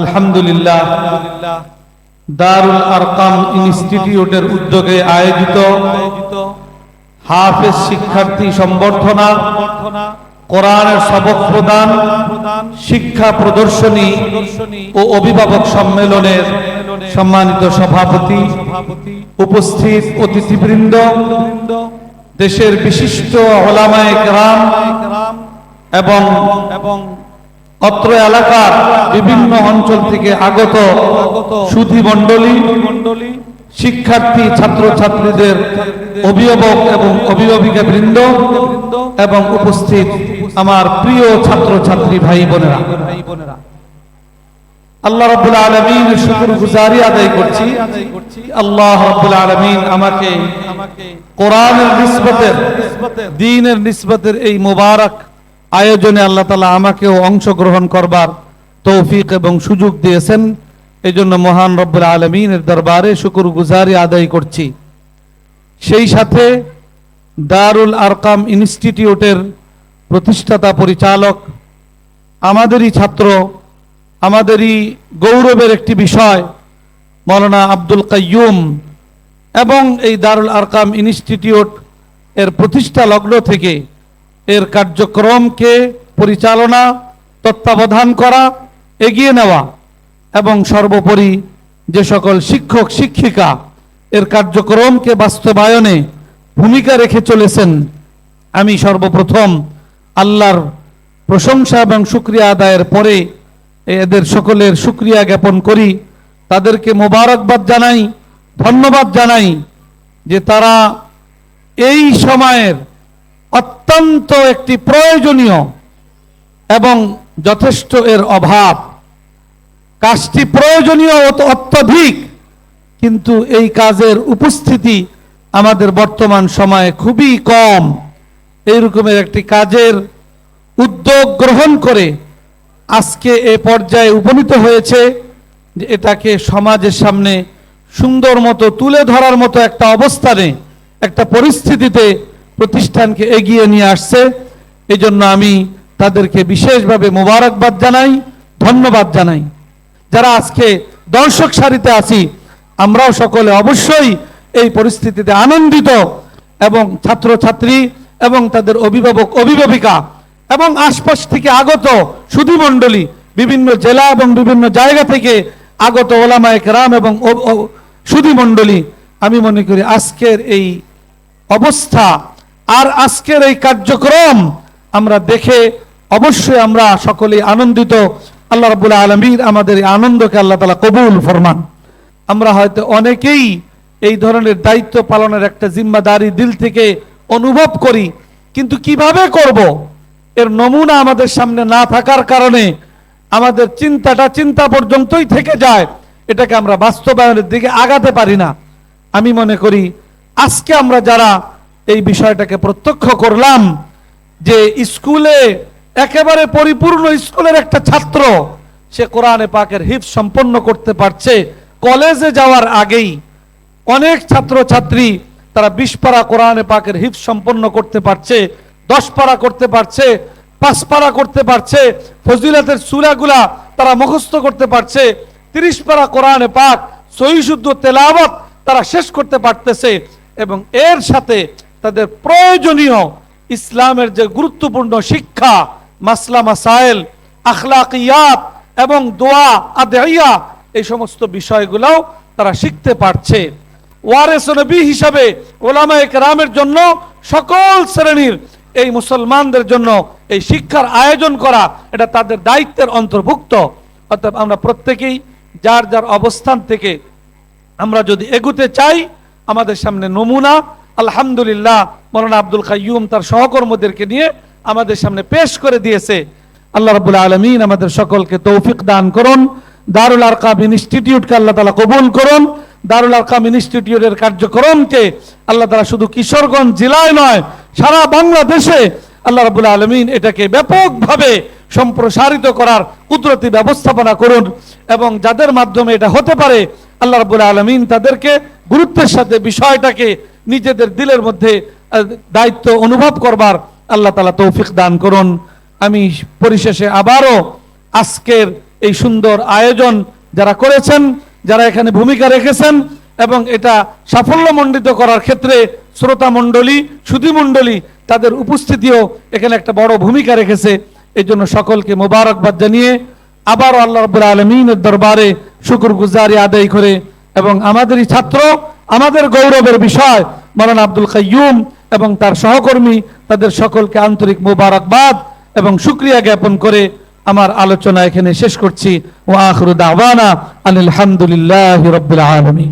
আলহামদুলিল্লাহ, দারুল আরকাম ইনস্টিটিউটের উদ্যোগে আয়োজিত হাফেজ শিক্ষার্থী সম্বর্ধনা, কোরআনের সবক প্রদান, শিক্ষা প্রদর্শনী ও অভিভাবক সম্মেলনের সম্মানিত সভাপতি, উপস্থিত অতিথিবৃন্দ, দেশের বিশিষ্ট ওলামায়ে গ্রাম এবং অত্র এলাকার বিভিন্ন অঞ্চল থেকে আগত সুধী মণ্ডলী, শিক্ষার্থী ছাত্র ছাত্রীদের অভিভাবক এবং অভিভাবিকা বৃন্দ এবং উপস্থিত আমার প্রিয় ছাত্র ছাত্রী ভাই বোনেরা। আল্লাহ রাব্বুল আলামিন শুকর গুজারি আদায় করছি। আল্লাহ রাব্বুল আলামিন আমাকে কোরআনের নিসবতের দ্বীনের নিসবতের এই মোবারক আয়োজনে আল্লাহ তাআলা আমাকেও অংশগ্রহণ করবার তৌফিক এবং সুযোগ দিয়েছেন। এই জন্য মহান রব্বুল আলমিনের দরবারে শুকুর গুজারি আদায় করছি। সেই সাথে দারুল আরকাম ইনস্টিটিউটের প্রতিষ্ঠাতা পরিচালক, আমাদেরই ছাত্র, আমাদেরই গৌরবের একটি বিষয়, মৌলানা আব্দুল কাইয়ুম এবং এই দারুল আরকাম ইনস্টিটিউট এর প্রতিষ্ঠা লগ্ন থেকে এর কার্যক্রমকে পরিচালনা, তত্ত্বাবধান করা, এগিয়ে নেওয়া এবং সর্বোপরি যে সকল শিক্ষক, শিক্ষিকা এর কার্যক্রমকে বাস্তবায়নে ভূমিকা রেখে চলেছেন, আমি সর্বপ্রথম আল্লাহর প্রশংসা এবং সুক্রিয়া আদায়ের পরে এদের সকলের সুক্রিয়া জ্ঞাপন করি। তাদেরকে মোবারকবাদ জানাই, ধন্যবাদ জানাই যে তারা এই সময়ের অত্যন্ত একটি প্রয়োজনীয় এবং যথেষ্ট এর অভাব। কাজটি প্রয়োজনীয় অত অত্যধিক, কিন্তু এই কাজের উপস্থিতি আমাদের বর্তমান সময়ে খুবই কম। এই রকমের একটি কাজের উদ্যোগ গ্রহণ করে আজকে এ পর্যায়ে উপনীত হয়েছে যে এটাকে সমাজের সামনে সুন্দর মতো তুলে ধরার মতো একটা অবস্থানে, একটা পরিস্থিতিতে প্রতিষ্ঠানকে এগিয়ে নিয়ে আসছে। এই জন্য আমি তাদেরকে বিশেষভাবে মোবারকবাদ জানাই, ধন্যবাদ জানাই। যারা আজকে দর্শক সারিতে আছি, আমরাও সকলে অবশ্যই এই পরিস্থিতিতে আনন্দিত এবং ছাত্রছাত্রী এবং তাদের অভিভাবক, অভিভাবিকা এবং আশপাশ থেকে আগত সুধীমণ্ডলী, বিভিন্ন জেলা এবং বিভিন্ন জায়গা থেকে আগত ওলামায়ক রাম এবং সুধীমণ্ডলী, আমি মনে করি আজকের এই অবস্থা আর আজকের এই কার্যক্রম আমরা দেখে অবশ্যই আমরা সকলেই আনন্দিত। আল্লাহ রাবুল আলমীর আমাদের আনন্দকে আল্লাহ তালা কবুল ফরমান। আমরা হয়তো অনেকেই এই ধরনের দায়িত্ব পালনের একটা জিম্মাদারি দিল থেকে অনুভব করি, কিন্তু কীভাবে করব? এর নমুনা আমাদের সামনে না থাকার কারণে আমাদের চিন্তাটা চিন্তা পর্যন্তই থেকে যায়, এটাকে আমরা বাস্তবায়নের দিকে আগাতে পারি না। আমি মনে করি আজকে আমরা যারা এই বিষয়টাকে প্রত্যক্ষ করলাম যে স্কুলে একেবারে পরিপূর্ণ স্কুলের একটা ছাত্র, সে কোরআনে পাকের হিফ সম্পন্ন করতে পারছে। কলেজে যাওয়ার আগেই অনেক ছাত্র ছাত্রী তারা বিশ পারা কোরআনে পাকের হিফ সম্পন্ন করতে পারছে, দশ পারা করতে পারছে, পাঁচ পারা করতে পারছে, ফজিলাতের সুরাগুলা তারা মুখস্থ করতে পারছে, তিরিশ পারা কোরআনে পাক সহিশুদ্ধ তেলাওয়াত তারা শেষ করতে পারতেছে এবং এর সাথে তাদের প্রয়োজনীয় ইসলামের যে গুরুত্বপূর্ণ শিক্ষা, মাসলা মাসাইল, আখলাকিয়াত এবং দোয়া আদেয়া এই সমস্ত বিষয়গুলোও তারা শিখতে পারছে। ওয়ারেস হিসাবে ওলামা জন্য সকল শ্রেণির এই মুসলমানদের জন্য এই শিক্ষার আয়োজন করা, এটা তাদের দায়িত্বের অন্তর্ভুক্ত। অর্থাৎ আমরা প্রত্যেকেই যার যার অবস্থান থেকে আমরা যদি এগুতে চাই, আমাদের সামনে নমুনা আলহামদুলিল্লাহ, মৌলানা আব্দুল কাইয়ুম তার সহকর্মীদেরকে নিয়ে আমাদের সামনে পেশ করে দিয়েছে। আল্লাহ রাবুল আলমিন আমাদের সকলকে তৌফিক দান করুন, দারুল আরকাম ইনস্টিটিউটকে আল্লাহ তালা কবুল করুন, দারুল আরকাম ইনস্টিটিউটের কার্যক্রমকে আল্লাহ তালা শুধু কিশোরগঞ্জ জেলায় নয়, সারা বাংলাদেশে আল্লাহ রাবুল আলমিন এটাকে ব্যাপকভাবে সম্প্রসারিত করার কুদরতি ব্যবস্থাপনা করুন এবং যাদের মাধ্যমে এটা হতে পারে, আল্লাহ রাবুল আলমিন তাদেরকে গুরুত্বের সাথে বিষয়টাকে নিজেদের দিলের মধ্যে দায়িত্ব অনুভব করবার আল্লাহ তালা তৌফিক দান করুন। আমি পরিশেষে আবারও আজকের এই সুন্দর আয়োজন যারা করেছেন, যারা এখানে ভূমিকা রেখেছেন এবং এটা সাফল্যমণ্ডিত করার ক্ষেত্রে শ্রোতা মণ্ডলী, সুধী মণ্ডলী তাদের উপস্থিতিও এখানে একটা বড় ভূমিকা রেখেছে। এই জন্য সকলকে মোবারকবাদ জানিয়ে আবারও আল্লাহ রব্বুল আলমিনের দরবারে শুকুর গুজারি আদায় করে এবং আমাদেরই ছাত্র, আমাদের গৌরবের বিষয় মালানা আব্দুল কাইয়ুম এবং তার সহকর্মী, তাদের সকলকে আন্তরিক মোবারকবাদ এবং সুক্রিয়া জ্ঞাপন করে আমার আলোচনা এখানে শেষ করছি। ও আখরু দাওয়ানা আলহামদুলিল্লাহ রবিল আলমী